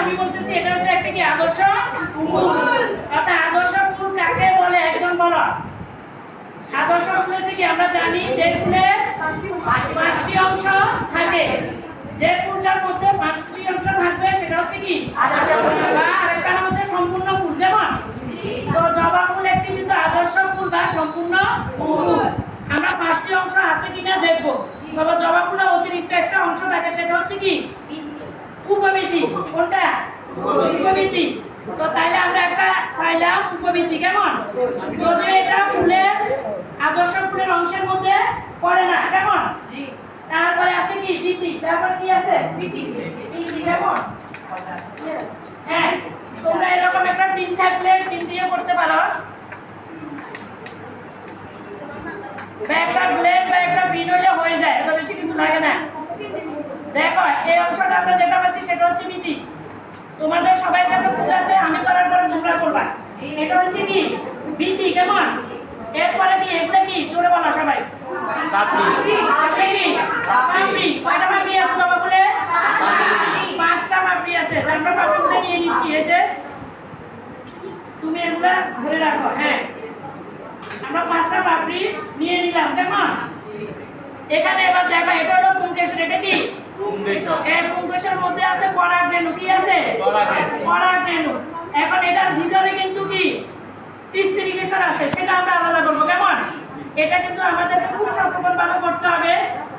আমি বলতেছি এটা হচ্ছে একটা কি আদর্শ ফুল? অর্থাৎ আদর্শ ফুল কাকে বলে একজন বলো? আদর্শ ফুল হচ্ছে কি আমরা জানি যে ফুলের পাঁচটি অংশ থাকে। যে ফুলটার মধ্যে পাঁচটি অংশ থাকবে সেটা হচ্ছে কি? বা আরেকটা নাম হচ্ছে সম্পূর্ণ ফুল যেমন? তো জবা ফুল একটি কিন্তু আদর্শ ফুল বা সম্পূর্ণ ফুল। আমরা পাঁচটি অংশ আছে কিনা দেখব। বাবা জবা ফুলের অতিরিক্ত একটা অংশ থাকে সেটা হচ্ছে কি? উপবৃত্তি কোনটা? উপবৃত্তি তো তাইলে আমরা একটা পাইলাম উপবৃত্তি কেমন? যদি এটা ফুলের আদর্শ ফুলের অংশের মধ্যে পড়ে না কেমন? তারপরে আছে কি? বৃত্তি তারপরে কি আছে? বৃত্তি কেমন? হ্যাঁ তোমরা এরকম একটা পিন থাকলে পিন দিয়ে করতে পারো। বা একটা ব্লেড বা একটা পিন হইলে হয়ে যায় এত বেশি কিছু লাগে না। দেখো এই অংশটা আমরা যেটা পাচ্ছি সেটা হচ্ছে মিতি তোমাদের সবার কাছে ফুল আছে আমি করার পরে তোমরা করবা। এটা হচ্ছে কি? মিতি কেমন? এরপরে কি এগুলো কি? জোরে বলো সবাই। এটা কয়টা পাপড়ি আছে তোমার বলে? পাঁচটা পাপড়ি আছে। নিয়ে নিচ্ছি এই যে। তুমি এগুলা ধরে রাখো হ্যাঁ। আমরা পাঁচটা পাপড়ি নিয়ে নিলাম কেমন? এখানে এবার দেখো এটা হলো পুঙ্কেশ্বর এটা কি? এই পুঙ্কেশ্বর মধ্যে আছে পরাগ রেণু কি আছে? পরাগ রেণু। এখন এটার ভিতরে কিন্তু কি? স্ত্রীকেশ্বর আছে সেটা আমরা আলাদা করব কেমন? এটা কিন্তু আমাদেরকে খুব সচেতন ভাবে করতে হবে।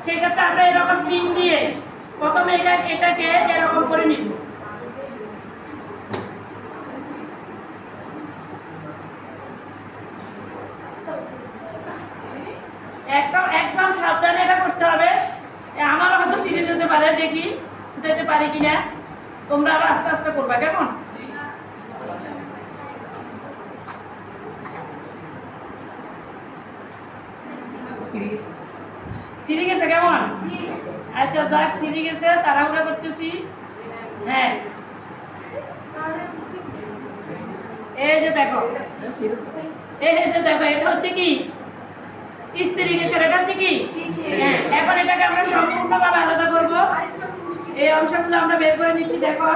সেই ক্ষেত্রে আমরা এরকম পিন দিয়ে প্রথমে এটা এটাকে এরকম করে নিব। একদম একদম সাবধানে এটা করতে হবে। আমারও হয়তো সিরিজ যেতে পারে, দেখি ফুটাইতে পারি কিনা। তোমরা আরও আস্তে আস্তে করবা, কেমন? সিঁড়ি গেছে, কেমন? আচ্ছা যাক সিঁড়ি গেছে, তাড়াহুড়া করতেছি। হ্যাঁ। এই যে দেখো, এই যে দেখো, এটা হচ্ছে কি? স্ত্রী গেছে এটা কি? হ্যাঁ এখন এটাকে আমরা সম্পূর্ণভাবে আলাদা করব। এই অংশগুলো আমরা বের করে নিচ্ছি, দেখো।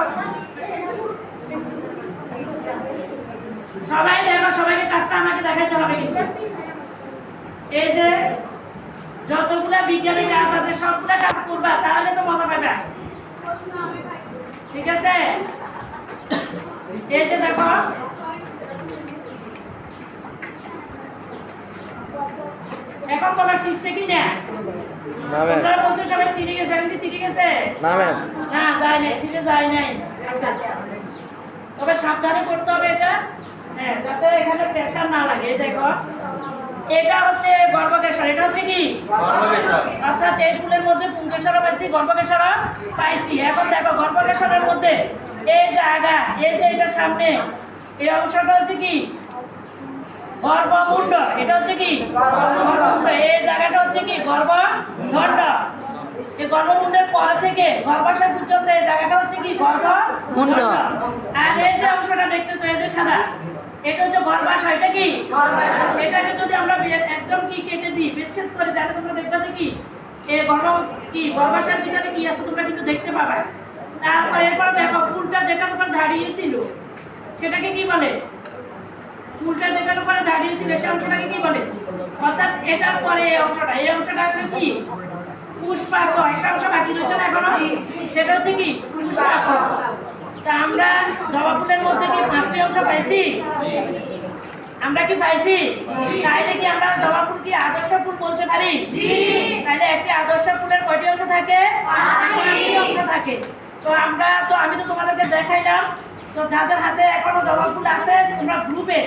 সবাই দেখো, সবাইকে কাজটা আমাকে দেখাইতে হবে কিন্তু। এই যে যতগুলা বিজ্ঞানী কাজ আছে, সবগুলা কাজ করবা, তাহলে তো মজা পাবে ঠিক আছে? এই যে দেখো এখন তোমার শিখছে কি না? না ম্যাম। তোমরা বলছো সবাই সিঁড়ি গেছে এখন কি সিঁড়ি গেছে? না ম্যাম। না যায় নাই সিটে যায় নাই। আচ্ছা। তবে সাবধানে করতে হবে এটা। হ্যাঁ যাতে এখানে প্রেশার না লাগে দেখো। এটা হচ্ছে গর্ভকেশর এটা হচ্ছে কি? অর্থাৎ এই ফুলের মধ্যে পুঙ্কেশ্বর পাইছি গর্ভকেশর পাইছি। এখন দেখো গর্ভকেশরের মধ্যে এই যে আগা এই যে এটা সামনে এই অংশটা হচ্ছে কি? গর্ভমুণ্ড এটা হচ্ছে কি? গর্ভমুণ্ড এই জায়গাটা হচ্ছে কি? গর্ভদণ্ড এই গর্ভমুণ্ডের পরে থেকে গর্ভাশয় পর্যন্ত এই জায়গাটা হচ্ছে কি? গর্ভমুণ্ড আর এই যে অংশটা দেখতেছো এই যে সাদা এটা হচ্ছে গর্ভাশয় এটা কি? এটাকে যদি আমরা একদম কি কেটে দিই বিচ্ছেদ করে তাহলে তোমরা দেখবে কি? এই গর্ভ কি গর্ভাশয়ের ভিতরে কি আছে তোমরা কিন্তু দেখতে পাবে। তারপর এরপর দেখো ফুলটা যেটার উপর দাঁড়িয়েছিল সেটাকে কি বলে? ফুলটা যেটার উপরে দাঁড়িয়েছিল সে অংশটাকে কি বলে? অর্থাৎ এটার পরে এই অংশটা, এই অংশটাকে কি? পুষ্পাক একটা অংশ বাকি রয়েছে না এখনও? সেটা হচ্ছে কি? পুষ্পাক তা আমরা জবা ফুলের মধ্যে কি পাঁচটি অংশ পাইছি? আমরা কি পাইছি? তাইলে কি আমরা জবা ফুল কি আদর্শ ফুল বলতে পারি? তাইলে একটি আদর্শ ফুলের কয়টি অংশ থাকে? পাঁচটি অংশ থাকে। তো আমরা তো, আমি তো তোমাদেরকে দেখাইলাম। তো যাদের হাতে এখনও জবা ফুল আছে, তোমরা গ্রুপে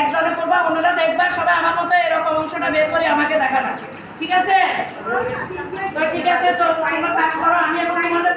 একজনে করবা, অন্যরা দেখবা, সবাই আমার মতো এরকম অংশটা বের করে আমাকে দেখাবা। ঠিক আছে? তো ঠিক আছে, তো তোমরা কাজ করো, আমি এখন তোমাদের